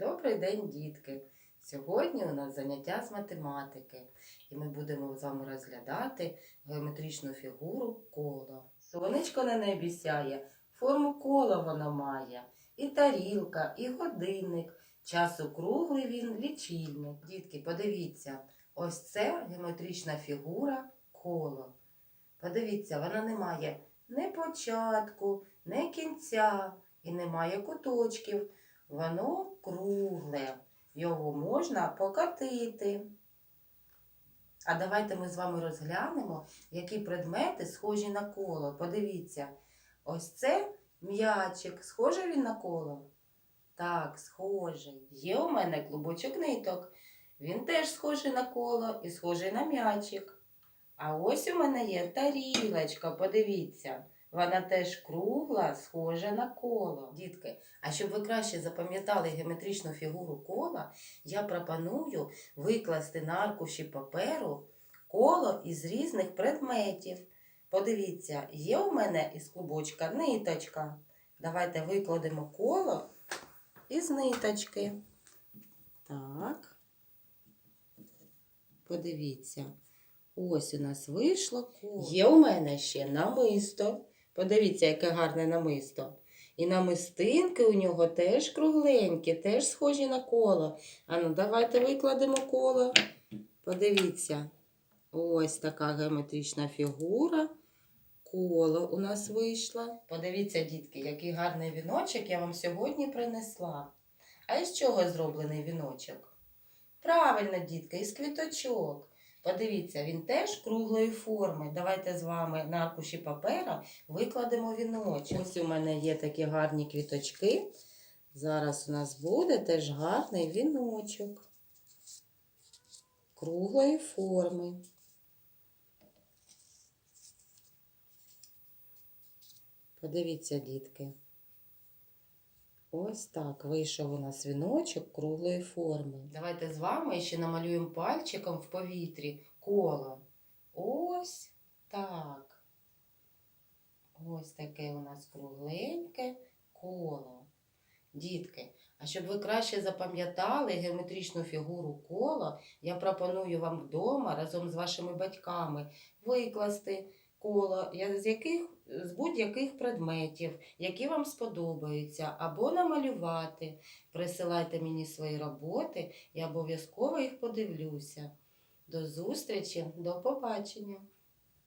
Добрий день, дітки! Сьогодні у нас заняття з математики, і ми будемо з вами розглядати геометричну фігуру коло. Сонечко на небі сяє, форму кола воно має, і тарілка, і годинник. Часу круглий він лічильник. Дітки, подивіться, ось це геометрична фігура коло. Подивіться, вона не має ні початку, ні кінця і не має куточків. Воно кругле, його можна покатити. А давайте ми з вами розглянемо, які предмети схожі на коло. Подивіться, ось це м'ячик. Схожий він на коло? Так, схожий. Є у мене клубочок ниток. Він теж схожий на коло і схожий на м'ячик. А ось у мене є тарілочка, подивіться. Вона теж кругла, схожа на коло. Дітки, а щоб ви краще запам'ятали геометричну фігуру кола, я пропоную викласти на аркуші паперу коло із різних предметів. Подивіться, є у мене із клубочка ниточка. Давайте викладемо коло із ниточки. Так. Подивіться. Ось у нас вийшло коло. Є у мене ще намисто. Подивіться, яке гарне намисто. І намистинки у нього теж кругленькі, теж схожі на коло. Ану, давайте викладемо коло. Подивіться. Ось така геометрична фігура. Коло у нас вийшло. Подивіться, дітки, який гарний віночок я вам сьогодні принесла. А із чого зроблений віночок? Правильно, дітки, із квіточок. Подивіться, він теж круглої форми. Давайте з вами на аркуші папера викладемо віночок. Ось у мене є такі гарні квіточки. Зараз у нас буде теж гарний віночок круглої форми. Подивіться, дітки. Ось так вийшов у нас віночок круглої форми. Давайте з вами ще намалюємо пальчиком в повітрі коло. Ось так. Ось таке у нас кругленьке коло. Дітки, а щоб ви краще запам'ятали геометричну фігуру кола, я пропоную вам вдома разом з вашими батьками викласти коло, з яких з будь-яких предметів, які вам сподобаються, або намалювати. Присилайте мені свої роботи, я обов'язково їх подивлюся. До зустрічі, до побачення!